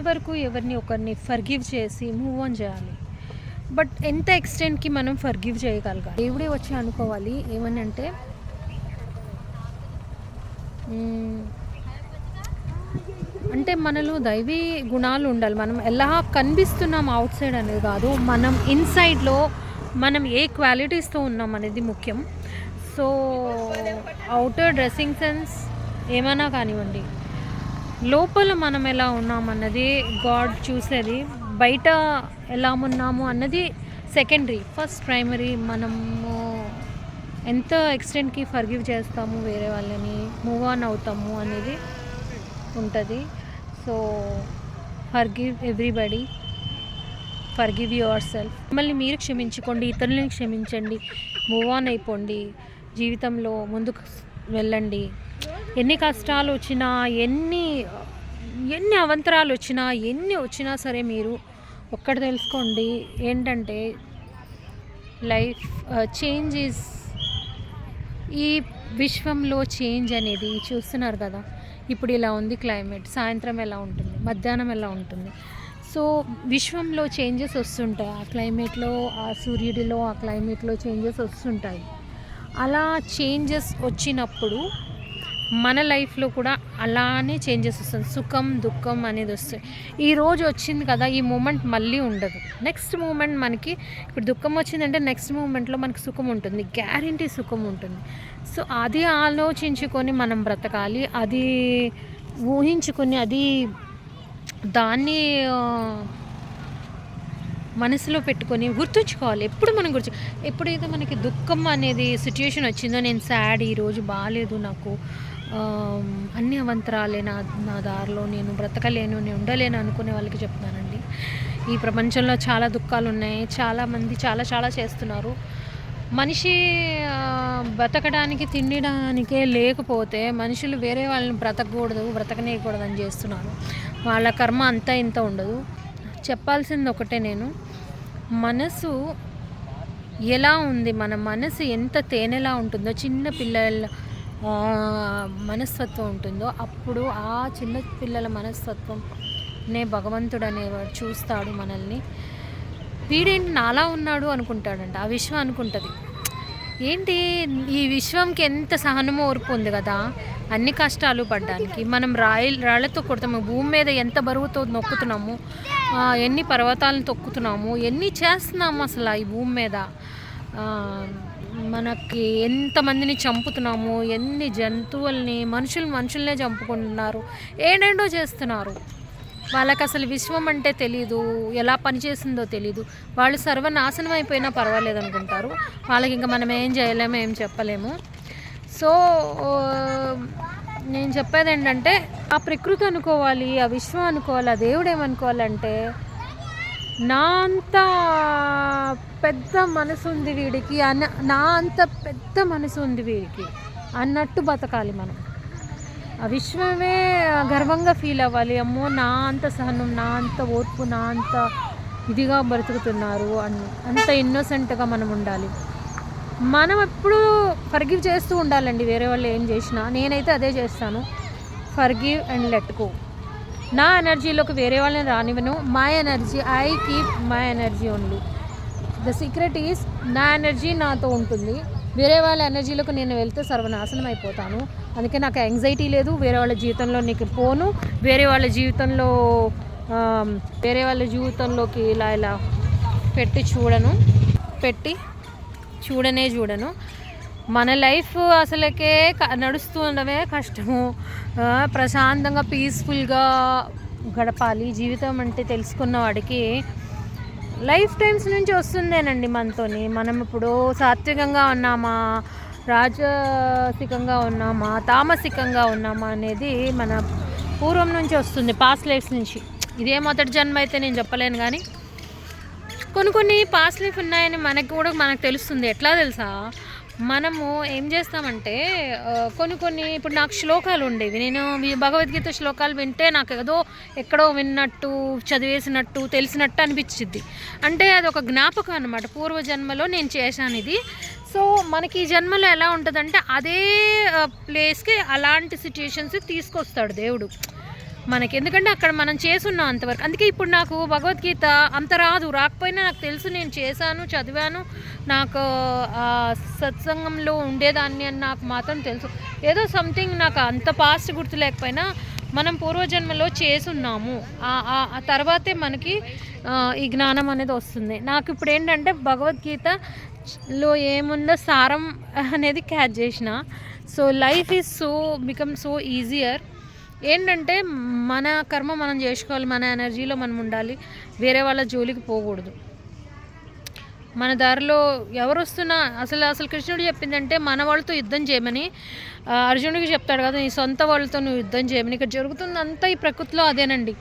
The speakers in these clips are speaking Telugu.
వరకు ఎవరిని ఒకరిని ఫర్గివ్ చేసి మూవ్ ఆన్ చేయాలి. బట్ ఎంత ఎక్స్టెంట్కి మనం ఫర్గివ్ చేయగలగాలి? దేవుడే వచ్చి అనుకోవాలి ఏమని అంటే అంటే మనలో దైవీ గుణాలు ఉండాలి. మనం ఎలా కనిపిస్తున్నాం అవుట్ సైడ్ అనేది కాదు మనం ఇన్సైడ్లో మనం ఏ క్వాలిటీస్తో ఉన్నాం అనేది ముఖ్యం. సో అవుటర్ డ్రెస్సింగ్ సెన్స్ ఏమైనా కానివ్వండి. లోపల మనం ఎలా ఉన్నాం అన్నది గాడ్ చూసేది. బయట ఎలా ఉన్నాము అన్నది సెకండరీ. ఫస్ట్ ప్రైమరీ మనము ఎంత ఎక్స్టెంట్కి ఫర్గివ్ చేస్తాము వేరే వాళ్ళని మూవ్ ఆన్ అవుతాము అనేది ఉంటుంది. So forgive everybody forgive yourself మిమ్మల్ని మీరు క్షమించుకోండి ఇతరులని క్షమించండి మూవ్ ఆన్ అయిపోండి జీవితంలో ముందుకు వెళ్ళండి. ఎన్ని కష్టాలు వచ్చినా ఎన్ని ఎన్ని అవంతరాలు వచ్చినా ఎన్ని వచ్చినా సరే మీరు ఒక్కటి తెలుసుకోండి. ఏంటంటే లైఫ్ చేంజ్ ఈజ్ ఈ విశ్వంలో చేంజ్ అనేది చూస్తున్నారు కదా. ఇప్పుడు ఇలా ఉంది క్లైమేట్ సాయంత్రం ఎలా ఉంటుంది మధ్యాహ్నం ఎలా ఉంటుంది. సో విశ్వంలో చేంజెస్ వస్తుంటాయి. ఆ క్లైమేట్లో ఆ సూర్యుడిలో ఆ క్లైమేట్లో చేంజెస్ వస్తుంటాయి. అలా చేంజెస్ వచ్చినప్పుడు మన లైఫ్లో కూడా అలానే చేంజెస్ వస్తుంది. సుఖం దుఃఖం అనేది వస్తుంది. ఈ రోజు వచ్చింది కదా ఈ మూమెంట్ మళ్ళీ ఉండదు. నెక్స్ట్ మూమెంట్ మనకి ఇప్పుడు దుఃఖం వచ్చిందంటే నెక్స్ట్ మూమెంట్లో మనకి సుఖం ఉంటుంది. గ్యారంటీ సుఖం ఉంటుంది. సో అది ఆలోచించుకొని మనం బ్రతకాలి. అది ఊహించుకొని అది దాన్ని మనసులో పెట్టుకొని గుర్తుంచుకోవాలి. ఎప్పుడు మనం గుర్తు ఎప్పుడైతే మనకి దుఃఖం అనేది సిచ్యుయేషన్ వచ్చిందో నేను సాడ్ ఈరోజు బాగాలేదు నాకు అన్ని అవంతరాలే నా నా దారిలో నేను బ్రతకలేను నేను ఉండలేను అనుకునే వాళ్ళకి చెప్తానండి ఈ ప్రపంచంలో చాలా దుఃఖాలు ఉన్నాయి. చాలామంది చాలా చాలా చేస్తున్నారు. మనిషి బ్రతకడానికి తినడానికే లేకపోతే మనుషులు వేరే వాళ్ళని బ్రతకకూడదు బ్రతకనేయకూడదని చేస్తున్నారు. వాళ్ళ కర్మ అంతా ఇంత ఉండదు. చెప్పాల్సింది ఒకటే నేను. మనసు ఎలా ఉంది? మన మనసు ఎంత తేనెలా ఉంటుందో చిన్న పిల్లల మనస్తత్వం ఉంటుందో అప్పుడు ఆ చిన్న పిల్లల మనస్తత్వం నే భగవంతుడు అనేవాడు చూస్తాడు మనల్ని. వీడేంటి నాలా ఉన్నాడు అనుకుంటాడంట ఆ విశ్వం అనుకుంటుంది. ఏంటి? ఈ విశ్వంకి ఎంత సహనం ఓర్పు ఉంది కదా? అన్ని కష్టాలు పడ్డానికి. మనం రాయి రాళ్ళతో కొడతాము. భూమి మీద ఎంత బరువుతో నొక్కుతున్నాము? ఎన్ని పర్వతాలను తొక్కుతున్నాము? ఎన్ని చేస్తున్నాము అసలు ఈ భూమి మీద? మనకి ఎంతమందిని చంపుతున్నాము? ఎన్ని జంతువుల్ని మనుషులు మనుషుల్నే చంపుకుంటున్నారు? ఏంటేంటో చేస్తున్నారు? వాళ్ళకి అసలు విశ్వం అంటే తెలీదు ఎలా పనిచేసిందో తెలీదు. వాళ్ళు సర్వనాశనం అయిపోయినా పర్వాలేదు అనుకుంటారు వాళ్ళకి ఇంకా మనం ఏం చేయలేము ఏం చెప్పలేము. సో నేను చెప్పేది ఏంటంటే ఆ ప్రకృతి అనుకోవాలి ఆ విశ్వం అనుకోవాలి ఆ దేవుడు ఏమనుకోవాలంటే నా అంత పెద్ద మనసు ఉంది వీడికి అన్న నా అంత పెద్ద మనసు ఉంది వీడికి. అన్నట్టు బతకాలి మనం. విశ్వమే గర్వంగా ఫీల్ అవ్వాలి. అమ్మో నా అంత సహనం నా అంత ఓర్పు నా అంత ఇదిగా బ్రతుకుతున్నారు అని అంత ఇన్నోసెంట్గా మనం ఉండాలి. మనం ఎప్పుడు ఫర్గివ్ చేస్తూ ఉండాలండి. వేరే వాళ్ళు ఏం చేసినా నేనైతే అదే చేస్తాను. ఫర్గివ్ అండ్ లెట్ గో నా ఎనర్జీలోకి వేరే వాళ్ళని రానివ్వను. My energy I keep my energy only the secret is నా ఎనర్జీ నాతో ఉంటుంది. వేరే వాళ్ళ ఎనర్జీలకు నేను వెళ్తే సర్వనాశనం అయిపోతాను. అందుకే నాకు యాంగ్జైటీ లేదు వేరే వాళ్ళ జీవితంలో నీకు పోను. వేరే వాళ్ళ జీవితంలో వేరే వాళ్ళ జీవితంలోకి ఇలా ఇలా పెట్టి చూడను. పెట్టి చూడనే చూడను. మన లైఫ్ అసలకే క- నడుస్తూ ఉండడమే కష్టము ప్రశాంతంగా పీస్ఫుల్గా గడపాలి. జీవితం అంటే తెలుసుకున్న వాడికి లైఫ్ టైమ్స్ నుంచి వస్తుందేనండి మనతోని. మనం ఇప్పుడు సాత్వికంగా ఉన్నామా? రాజసికంగా ఉన్నామా? తామసికంగా ఉన్నామా అనేది మన పూర్వం నుంచి వస్తుంది పాస్ట్ లైఫ్స్ నుంచి. ఇదే మొదటి జన్మ అయితే నేను చెప్పలేను కానీ కొన్ని కొన్ని పాస్ట్ లైఫ్ ఉన్నాయని మనకి కూడా మనకు తెలుస్తుంది. ఎట్లా తెలుసా? మనము ఏం చేస్తామంటే కొన్ని కొన్ని ఇప్పుడు నాకు శ్లోకాలు ఉండేవి. నేను భగవద్గీత శ్లోకాలు వింటే నాకు ఏదో ఎక్కడో విన్నట్టు చదివేసినట్టు తెలిసినట్టు అనిపించింది అంటే అది ఒక జ్ఞాపకం అనమాట పూర్వజన్మలో నేను చేశాను ఇది. సో మనకి ఈ జన్మలో ఎలా ఉంటుందంటే అదే ప్లేస్కి అలాంటి సిచ్యుయేషన్స్ తీసుకొస్తాడు దేవుడు. మనకి. ఎందుకంటే అక్కడ మనం చేసున్నాం అంతవరకు. అందుకే ఇప్పుడు నాకు భగవద్గీత అంత రాదు. రాకపోయినా నాకు తెలుసు నేను చేశాను చదివాను. నాకు ఆ సత్సంగంలో ఉండేదాన్ని అని నాకు మాత్రం తెలుసు. ఏదో సంథింగ్ నాకు అంత పాస్ట్ గుర్తు లేకపోయినా మనం పూర్వజన్మలో చేసున్నాము. ఆ- తర్వాతే మనకి ఈ జ్ఞానం అనేది వస్తుంది. నాకు ఇప్పుడు ఏంటంటే భగవద్గీతలో ఏముందో సారం అనేది క్యాచ్ చేసిన. So life is so become so easier ఏంటంటే మన కర్మ మనం చేసుకోవాలి మన ఎనర్జీలో మనం ఉండాలి వేరే వాళ్ళ జోలికి పోకూడదు. మన దారిలో ఎవరు వస్తున్నా అసలు అసలు కృష్ణుడు చెప్పిందంటే మన వాళ్ళతో యుద్ధం చేయమని అర్జునుడికి చెప్తాడు కదా నీ సొంత వాళ్ళతో నువ్వు యుద్ధం చేయమని. ఇక్కడ జరుగుతుందంతా ఈ ప్రకృతిలో అదేనండి.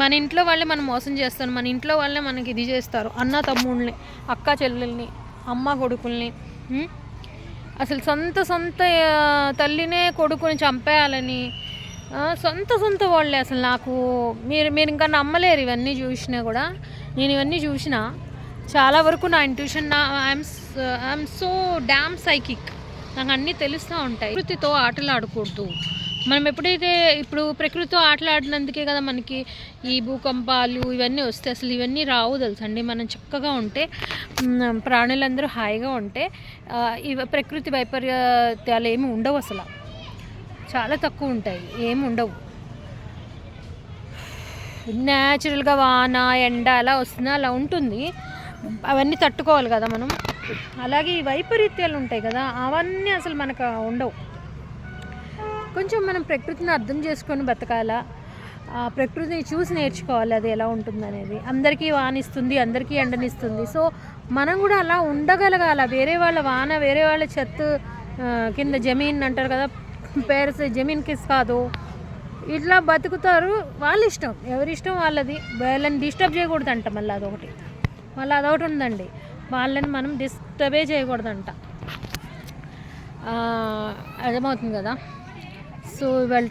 మన ఇంట్లో వాళ్ళే మనం మోసం చేస్తాను మన ఇంట్లో వాళ్ళే మనకి ఇది చేస్తారు. అన్న తమ్ముళ్ళని అక్క చెల్లెల్ని అమ్మ కొడుకుల్ని అసలు సొంత సొంత తల్లినే కొడుకుని చంపేయాలని సొంత సొంత వాళ్ళే అసలు నాకు. మీరు మీరు ఇంకా నమ్మలేరు ఇవన్నీ చూసినా కూడా. నేను ఇవన్నీ చూసిన. చాలా వరకు నా ఇంట్యూషన్ నా I'm I'm so damn psychic నాకు అన్నీ తెలుస్తూ ఉంటాయి. ప్రకృతితో ఆటలు ఆడకూడదు మనం ఎప్పుడైతే ఇప్పుడు ప్రకృతితో ఆటలాడినందుకే కదా మనకి ఈ భూకంపాలు ఇవన్నీ వస్తే అసలు ఇవన్నీ రావు తెలుసండి మనం చక్కగా ఉంటే ప్రాణులందరూ హాయిగా ఉంటే ఇవ ప్రకృతి వైపర్యాలు ఏమి ఉండవు అసలు. చాలా తక్కువ ఉంటాయి. ఏమి ఉండవు. న్యాచురల్గా వాన ఎండ అలా వస్తున్నా అలా ఉంటుంది. అవన్నీ తట్టుకోవాలి కదా మనం. అలాగే ఈ వైపరీత్యాలు ఉంటాయి కదా అవన్నీ అసలు మనకు ఉండవు. కొంచెం మనం ప్రకృతిని అర్థం చేసుకొని బతకాలా? ప్రకృతిని చూసి నేర్చుకోవాలి అది ఎలా ఉంటుందనేది. అందరికీ వానిస్తుంది అందరికీ ఎండనిస్తుంది. సో మనం కూడా అలా ఉండగలగాల? వేరే వాళ్ళ వాన వేరే వాళ్ళ చెత్త కింద జమీన్ అంటారు కదా పేరు జమీన్ కిస్ కాదు. ఇట్లా బతుకుతారు వాళ్ళ ఇష్టం. ఎవరి ఇష్టం వాళ్ళది. వాళ్ళని డిస్టర్బ్ చేయకూడదంట మళ్ళీ అదొకటి. మళ్ళీ అదొకటి ఉందండి. వాళ్ళని మనం డిస్టర్బే చేయకూడదంట. ఆ, అర్థమవుతుంది కదా? సో ఇవాళ